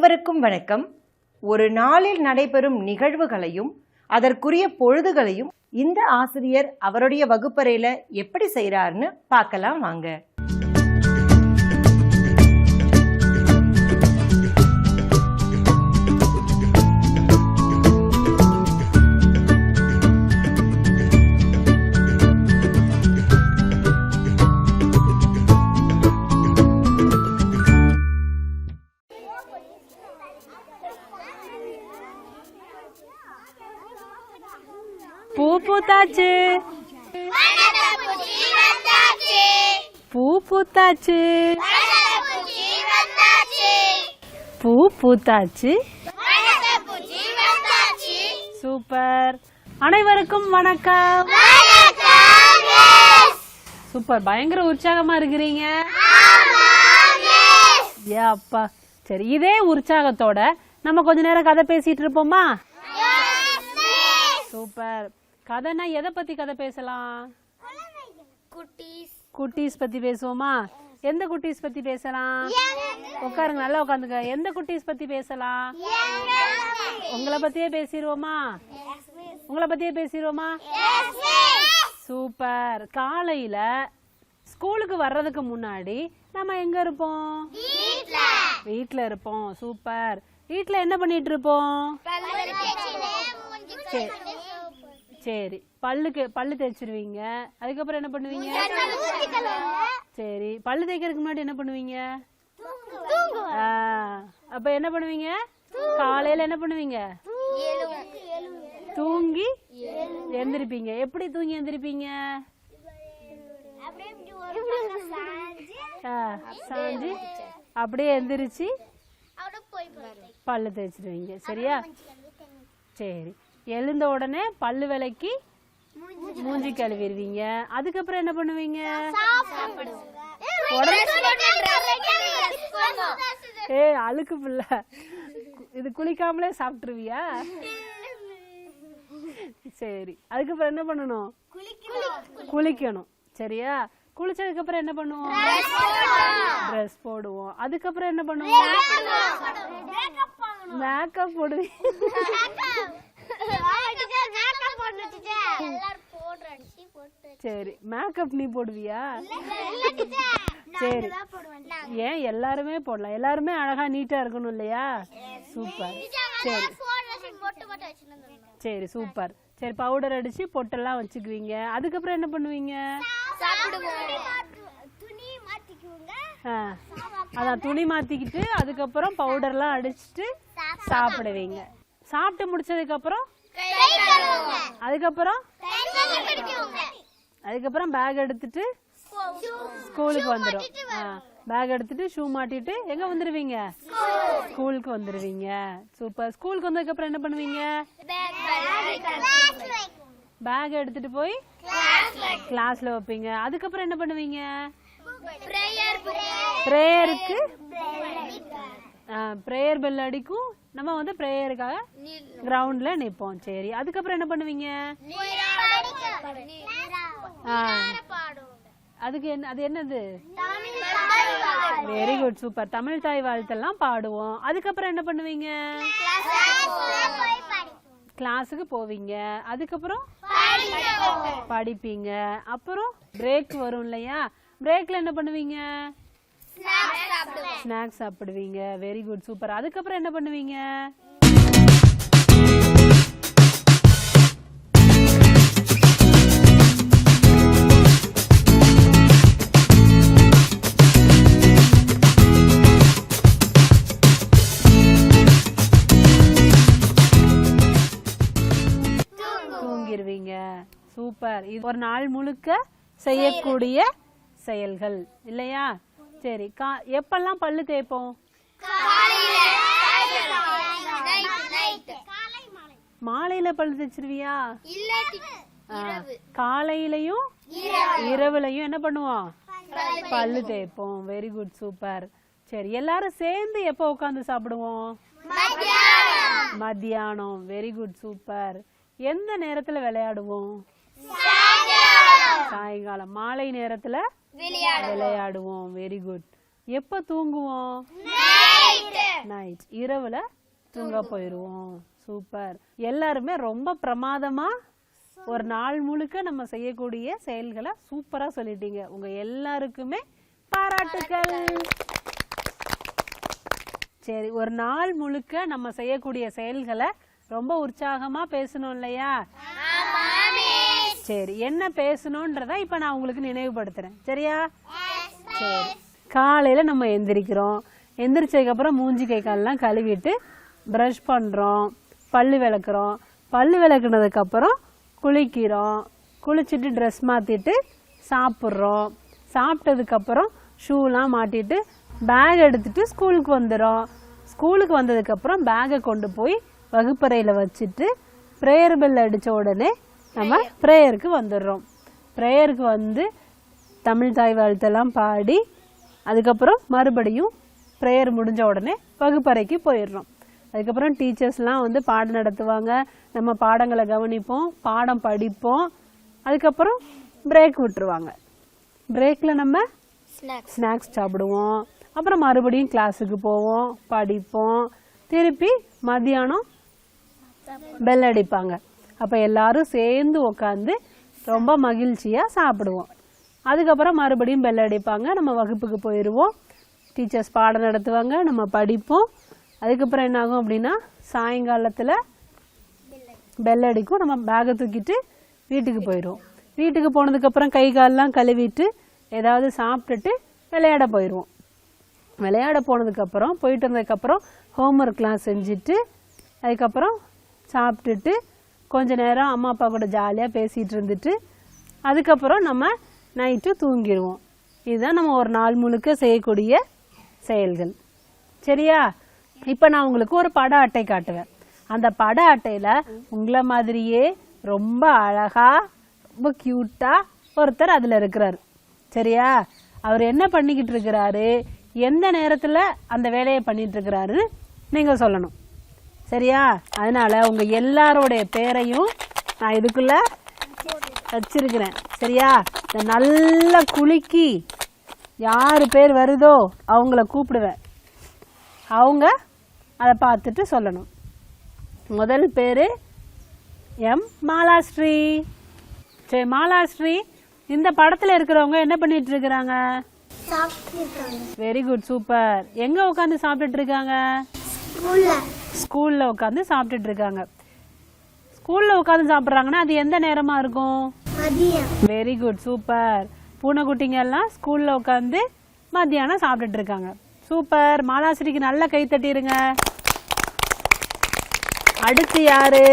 அனைவருக்கும் வணக்கம். ஒரு நாளில் நடைபெறும் நிகழ்வுகளையும் அதற்குரிய பொழுதுகளையும் இந்த ஆசிரியர் அவருடைய வகுப்பறையில எப்படி செய்றாருன்னு பார்க்கலாம் வாங்க. பூ பூத்தாச்சு. பூ பூத்தாச்சு. பூ பூத்தாச்சு. சூப்பர். அனைவருக்கும் வணக்கம். சூப்பர். பயங்கர உற்சாகமா இருக்கிறீங்க. அப்பா. சரி இதே உற்சாகத்தோட நம்ம கொஞ்ச நேரம் கதை பேசிட்டு இருப்போமா? சூப்பர். கதைனா எதை பத்தி கதை பேசலாம்? குட்டீஸ். பத்தி பேசுவோமா? எந்த குட்டீஸ் பத்தி பேசலாம்? உட்காருங்க நல்லா உட்காந்துக்க. எந்த குட்டீஸ் பத்தி பேசலாம்? உங்களை பத்தியே பேசிடுவோமா உங்களை பத்தியே பேசிடுவோமா சூப்பர். காலையில ஸ்கூலுக்கு வர்றதுக்கு முன்னாடி நம்ம எங்க இருப்போம்? வீட்ல. இருப்போம். சூப்பர். வீட்ல என்ன பண்ணிட்டு இருப்போம்? சரி சரி பல்லுக்கு பல்லு தேய்ச்சிருவீங்க. அதுக்கப்புறம் என்ன பண்ணுவீங்க? சரி பல்லு தேய்க்கிறதுக்கு முன்னாடி என்ன பண்ணுவீங்க? அப்ப என்ன பண்ணுவீங்க? காலையில என்ன பண்ணுவீங்க? தூங்கி எந்திரிப்பீங்க. எப்படி தூங்கி எந்திரிப்பீங்க? ஆ, சாஞ்சு அப்படியே எந்திரிச்சு பல்லு தேய்ச்சிடுவீங்க சரியா? சரி. எழுந்த உடனே பல்லு விளக்கி மூஞ்சி கழுவிடுவீங்க. அதுக்கப்புறம் என்ன பண்ணுவீங்க? ஏ அழுக்கு பிள்ளை. இது குளிக்காமலே சாப்பிட்டுருவியா? சரி அதுக்கப்புறம் என்ன பண்ணணும்? குளிக்கணும். சரியா? குளிச்சதுக்கு அப்புறம் என்ன பண்ணுவோம்? ட்ரெஸ் போடுவோம். அதுக்கப்புறம் என்ன பண்ணுவோம்? மேக்கப் போடுவீங்க. சரி மேக்கப் நீ போடுவியா? சரி. ஏன் எல்லாருமே போடலாம்? எல்லாருமே அழகா நீட்டா இருக்கணும் இல்லையா? சூப்பர். சரி. சரி சூப்பர். சரி பவுடர் அடிச்சு பொட்டெல்லாம் வச்சுக்குவீங்க. அதுக்கப்புறம் என்ன பண்ணுவீங்க? அதான் துணி மாத்திக்கிட்டு அதுக்கப்புறம் பவுடர்லாம் அடிச்சிட்டு சாப்பிடுவீங்க. சாப்பிட்டு முடிச்சதுக்கு அப்புறம் அதுக்கப்புறம்? அதுக்கப்புறம் பேக் எடுத்துட்டு ஸ்கூலுக்கு வந்துடும் பேக் எடுத்துட்டு ஷூ மாட்டிட்டு எங்க வந்துருவீங்க? ஸ்கூலுக்கு வந்துருவீங்க. சூப்பர் ஸ்கூலுக்கு வந்ததுக்கு அப்புறம் என்ன பண்ணுவீங்க? பேக் எடுத்துட்டு போய் கிளாஸ்ல வைப்பீங்க. அதுக்கப்புறம் என்ன பண்ணுவீங்க? ப்ரேயருக்கு ப்ரேயர் பெல் அடிக்கும். நம்ம வந்து ப்ரேயருக்காக கிரவுண்ட்ல நிப்போம் சரி அதுக்கப்புறம் என்ன பண்ணுவீங்க? ஆ, அதுக்கு என்ன அது என்னது? வெரி குட் சூப்பர் தமிழ் தாய் வாழ்த்தெல்லாம் பாடுவோம். அதுக்கப்புறம் என்ன பண்ணுவீங்க? கிளாஸுக்கு போவீங்க. அதுக்கப்புறம் படிப்பீங்க. அப்புறம் பிரேக் வரும் இல்லையா? பிரேக்ல என்ன பண்ணுவீங்க? ஸ்நாக்ஸ் சாப்பிடுவீங்க. வெரி குட் சூப்பர் அதுக்கப்புறம் என்ன பண்ணுவீங்க? தூங்கிடுவீங்க சூப்பர் இது ஒரு நாள் முழுக்க செய்யக்கூடிய செயல்கள். இல்லையா? சரி கா எப்பெல்லாம் பல்லு தேய்ப்போம்? மாலையில பல்லு தேய்ச்சிருவியா? காலையிலயும் இரவுலையும் என்ன பண்ணுவோம்? பல்லு தேய்ப்போம். வெரி குட் சூப்பர் சரி எல்லாரும் சேர்ந்து எப்போ உட்காந்து சாப்பிடுவோம்? மத்தியானம். வெரி குட் சூப்பர் எந்த நேரத்துல விளையாடுவோம்? சாயங்காலம் மாலை நேரத்துல விளையாடுவோம். வெரி குட் எப்ப தூங்குவோம்? நைட் இரவுல தூங்க போயிடுவோம் சூப்பர் எல்லாருமே ரொம்ப பிரமாதமா ஒரு நாள் முழுக்க நம்ம செய்யக்கூடிய செயல்களை சூப்பரா சொல்லிட்டீங்க. உங்க எல்லாருக்குமே பாராட்டுக்கள். சரி ஒரு நாள் முழுக்க நம்ம செய்யக்கூடிய செயல்களை ரொம்ப உற்சாகமா பேசணும் இல்லையா? சரி என்ன பேசணுன்றத இப்ப நான் உங்களுக்கு நினைவுபடுத்துறேன். சரியா? சரி. காலையில நம்ம எந்திரிக்கிறோம். எந்திரிச்சதுக்கு அப்புறம் மூஞ்சி கை கால்லாம் கழுவிட்டு ப்ரஷ் பண்றோம். பல்லு விளக்குறோம். பல்லு விளக்குனதுக்கு அப்புறம் குளிக்கிறோம். குளிச்சுட்டு ட்ரெஸ் மாத்திட்டு சாப்பிட்றோம். சாப்பிட்டதுக்கு அப்புறம் ஷூலாம் மாட்டிட்டு பேக் எடுத்துட்டு ஸ்கூலுக்கு வந்துடும் ஸ்கூலுக்கு வந்ததுக்கு அப்புறம் பேக்கை கொண்டு போய் வகுப்பறையில் வச்சுட்டு ப்ரேயர் பெல் அடிச்ச உடனே நம்ம ப்ரேயருக்கு வந்துடுறோம். ப்ரேயருக்கு வந்து தமிழ் தாய் வாழ்த்தெல்லாம் பாடி அதுக்கப்புறம் மறுபடியும் ப்ரேயர் முடிஞ்ச உடனே வகுப்பறைக்கு போயிடுறோம். அதுக்கப்புறம் டீச்சர்ஸ்லாம் வந்து பாடம் நடத்துவாங்க. நம்ம பாடங்களை கவனிப்போம் பாடம் படிப்போம். அதுக்கப்புறம் பிரேக் விட்டுருவாங்க. பிரேக்கில் நம்ம ஸ்நாக்ஸ் சாப்பிடுவோம். அப்புறம் மறுபடியும் கிளாஸுக்கு போவோம் படிப்போம். திருப்பி மத்தியானம் பெல் அடிப்பாங்க. அப்போ எல்லாரும் சேர்ந்து உட்காந்து ரொம்ப மகிழ்ச்சியாக சாப்பிடுவோம். அதுக்கப்புறம் மறுபடியும் பெல் அடிப்பாங்க. நம்ம வகுப்புக்கு போயிடுவோம் டீச்சர்ஸ் பாடம் நடத்துவாங்க. நம்ம படிப்போம். அதுக்கப்புறம் என்னாகும் அப்படின்னா சாயங்காலத்தில் பெல் அடிக்கும். நம்ம பேகை தூக்கிட்டு வீட்டுக்கு போயிடுவோம் வீட்டுக்கு போனதுக்கப்புறம் கை கால்லாம் கழுவிட்டு ஏதாவது சாப்பிட்டுட்டு விளையாட போயிடுவோம் விளையாட போனதுக்கப்புறம் போயிட்டு வந்ததுக்கப்புறம் ஹோம்ஒர்க்லாம் செஞ்சுட்டு அதுக்கப்புறம் சாப்பிட்டுட்டு கொஞ்ச நேரம் அம்மா அப்பா கூட ஜாலியாக பேசிகிட்டு இருந்துட்டு அதுக்கப்புறம் நம்ம நைட்டு தூங்கிடுவோம். இதுதான் நம்ம ஒரு நாள் முழுக்க செய்யக்கூடிய செயல்கள். சரியா? இப்போ நான் உங்களுக்கு ஒரு பட அட்டை காட்டுவேன். அந்த பட அட்டையில் உங்களை மாதிரியே ரொம்ப அழகா ரொம்ப க்யூட்டாக ஒருத்தர் அதில் இருக்கிறாரு. சரியா? அவர் என்ன பண்ணிக்கிட்டு இருக்கிறாரு? எந்த நேரத்தில் அந்த வேலையை பண்ணிகிட்டு இருக்கிறாரு நீங்கள் சொல்லணும். சரியா? அதனால உங்க எல்லாரோடைய பேரையும் நான் இதுக்குள்ள வச்சிருக்கிறேன். சரியா? இந்த நல்ல குலுக்கி யார் பேர் வருதோ அவங்கள கூப்பிடுவேன். அவங்க அதை பார்த்துட்டு சொல்லணும். முதல் பேர் எம். மாலாஸ்ரீ. சரி மாலாஸ்ரீ இந்த படத்தில் இருக்கிறவங்க என்ன பண்ணிட்டு இருக்கிறாங்க வெரி குட் சூப்பர் எங்க உட்காந்து சாப்பிட்டுட்டு இருக்காங்க? ஸ்கூல்ல. ஸ்கூல்ல உட்காந்து சாப்பிட்டுட்டு இருக்காங்க ஸ்கூல்ல உட்காந்து சாப்பிட்றாங்கன்னா அது எந்த நேரமா இருக்கும்? வெரி குட் சூப்பர் பூனைக்குட்டிங்க எல்லாம் ஸ்கூல்ல உட்காந்து மத்தியானம் சாப்பிட்டுட்டு இருக்காங்க சூப்பர் மாலாஸ்ரீக்கு நல்ல கை தட்டிருங்க. அடுத்து யாரு?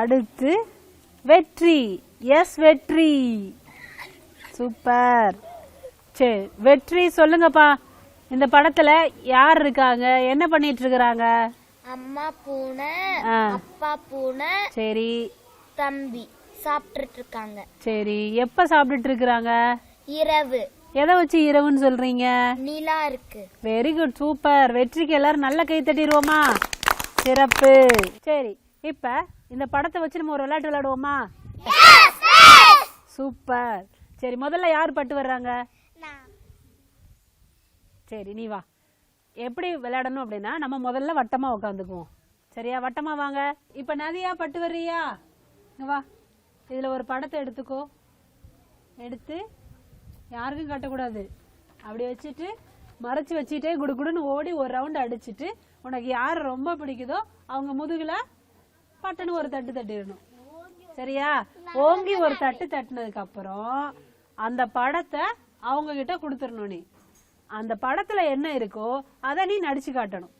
அடுத்து வெற்றி. எஸ் வெற்றி. சூப்பர் சரி வெற்றி சொல்லுங்கப்பா. இந்த படத்துல யார் இருக்காங்க? என்ன பண்ணிட்டு இருக்கிறாங்க? அம்மா பூனை அப்பா பூனை சரி. தம்பி சாப்பிட்டுட்டு இருக்காங்க. சரி. எப்ப சாப்பிட்டுட்டு இருக்கிறாங்க? இரவு. எதை வச்சு இரவுன்னு சொல்றீங்க? நிலா இருக்கு. வெரி குட் சூப்பர் வெற்றிக்கு எல்லாரும் நல்ல கை தட்டிடுவோமா? சிறப்பு. சரி. இப்ப இந்த படத்தை வச்சு நம்ம ஒரு விளையாட்டு விளையாடுவோமா? சூப்பர் சரி முதல்ல யார் பட்டு வர்றாங்க? சரி நீ வா. எப்படி விளையாடணும் அப்படின்னா நம்ம முதல்ல வட்டமா உட்காந்துக்குவோம். சரியா? வட்டமா வாங்க. இப்ப நதியா பட்டு வர்றியா? வா. இதுல ஒரு படத்தை எடுத்துக்கோ. எடுத்து யாருக்கும் கட்டக்கூடாது. அப்படி வச்சுட்டு மறைச்சு வச்சுட்டே குடுகுடுன்னு ஓடி ஒரு ரவுண்ட் அடிச்சுட்டு உனக்கு யார் ரொம்ப பிடிக்குதோ அவங்க முதுகுல பட்டுன்னு ஒரு தட்டு தட்டிடணும். சரியா? ஓங்கி ஒரு தட்டு தட்டினதுக்கு அப்புறம் அந்த படத்தை அவங்க கிட்ட கொடுத்துடணும் நீ. அந்த படத்துல என்ன இருக்கோ அதை நீ நடிச்சு காட்டணும்.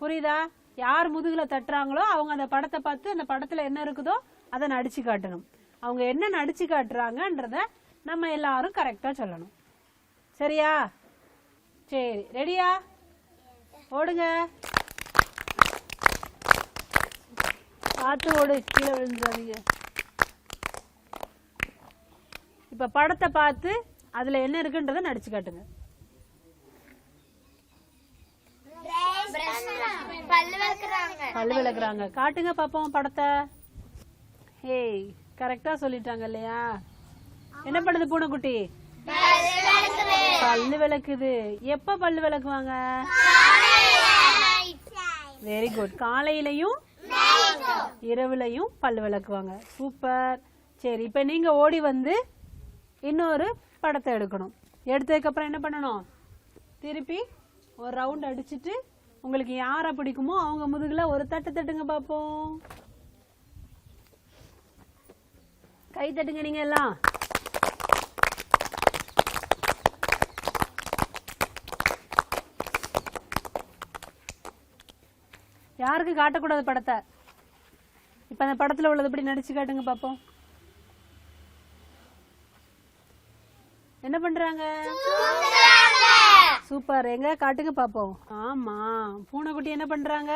புரியுதா? யார் முதுகுல தட்டுறாங்களோ அவங்க அந்த படத்தை பார்த்து அந்த படத்துல என்ன இருக்குதோ அதை நடிச்சு காட்டணும். அவங்க என்ன நடிச்சு காட்டுறாங்கன்றத நம்ம எல்லாரும் கரெக்டா சொல்லணும். சரியா? சரி ரெடியா ஓடுங்க. பார்த்து ஓடு கீழே விழுந்துடாதீங்க இப்ப படத்தை பார்த்து அதுல என்ன இருக்குன்றத நடிச்சு காட்டுங்க பல்லு பல் விளக்குறாங்க. காட்டுங்க பாப்போம் படத்தை. ஏய் கரெக்டா சொல்லிட்டாங்க இல்லையா? என்ன பண்ணுது பூனைக்குட்டி? பல்லு விளக்குது. எப்ப பல்லு விளக்குவாங்க? வெரி குட் காலையிலையும் இரவுலையும் பல்லு விளக்குவாங்க. சூப்பர் சரி இப்போ நீங்க ஓடி வந்து இன்னொரு படத்தை எடுக்கணும். எடுத்ததுக்கு அப்புறம் என்ன பண்ணணும்? திருப்பி ஒரு ரவுண்ட் அடிச்சுட்டு உங்களுக்கு யாரை பிடிக்குமோ அவங்க முதுகுல ஒரு தட்டு தட்டுங்க பார்ப்போம் கை தட்டுங்க நீங்க எல்லாம். யாருக்கு காட்டக்கூடாது படத்தை? இப்போ அந்த படத்தில் உள்ளதுபடி நடிச்சு காட்டுங்க பார்ப்போம் என்ன பண்றாங்க? சூப்பர். எங்க? காட்டுங்க பாப்போம். ஆமா. பூனைக்குட்டி என்ன பண்றாங்க?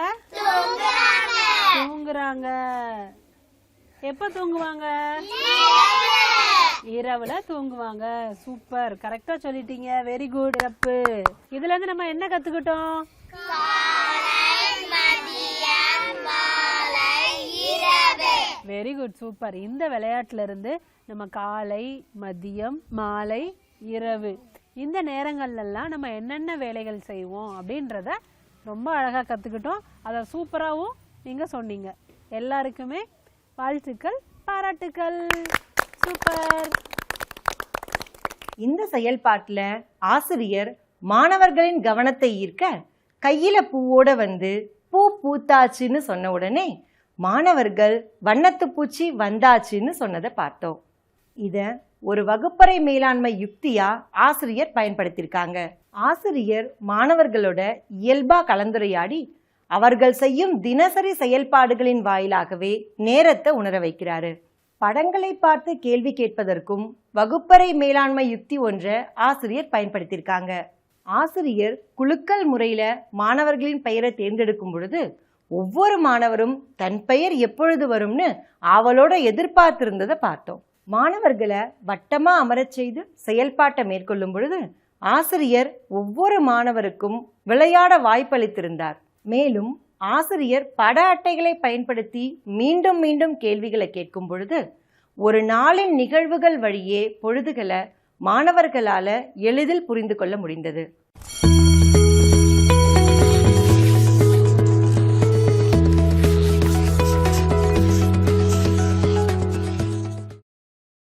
தூங்குறாங்க. எப்ப தூங்குவாங்க? இரவுல தூங்குவாங்க. சூப்பர். கரெக்டா சொல்லிட்டீங்க. வெரி குட் ரப்பு. இதுல இருந்து நம்ம என்ன கத்துக்கிட்டோம்? Very good super. இந்த விளையாட்டுல இருந்து நம்ம காலை மதியம் மாலை இரவு இந்த நேரங்கள்லாம் நம்ம என்னென்ன வேலைகள் செய்வோம் அப்படின்றத ரொம்ப அழகாக கற்றுக்கிட்டோம் அதை சூப்பராகவும் நீங்கள் சொன்னீங்க. எல்லாருக்குமே வாழ்த்துக்கள் பாராட்டுக்கள். சூப்பர். இந்த செயல்பாட்டில் ஆசிரியர் மாணவர்களின் கவனத்தை ஈர்க்க கையில பூவோட வந்து பூ பூத்தாச்சுன்னு சொன்ன உடனே மாணவர்கள் வண்ணத்து பூச்சி வந்தாச்சுன்னு சொன்னதை பார்த்தோம். இதை ஒரு வகுப்பறை மேலாண்மை யுக்தியா ஆசிரியர் பயன்படுத்தியிருக்காங்க. ஆசிரியர் மாணவர்களோட இயல்பா கலந்துரையாடி அவர்கள் செய்யும் தினசரி செயல்பாடுகளின் வாயிலாகவே நேரத்தை உணர வைக்கிறாரு. படங்களை பார்த்து கேள்வி கேட்பதற்கும் வகுப்பறை மேலாண்மை யுக்தி ஒன்றை ஆசிரியர் பயன்படுத்தியிருக்காங்க. ஆசிரியர் குழுக்கள் முறையில மாணவர்களின் பெயரை தேர்ந்தெடுக்கும் பொழுது ஒவ்வொரு மாணவரும் தன் பெயர் எப்பொழுது வரும்னு ஆவலோட எதிர்பார்த்திருந்ததை பார்த்தோம். மாணவர்களை வட்டமாக அமரச் செய்து செயல்பாட்டை மேற்கொள்ளும் பொழுது ஆசிரியர் ஒவ்வொரு மாணவருக்கும் விளையாட வாய்ப்பளித்திருந்தார். மேலும் ஆசிரியர் பட அட்டைகளை பயன்படுத்தி மீண்டும் மீண்டும் கேள்விகளை கேட்கும் பொழுது ஒரு நாளின் நிகழ்வுகள் வழியே பொழுதுகளை மாணவர்களால எளிதில் புரிந்து கொள்ள முடிந்தது.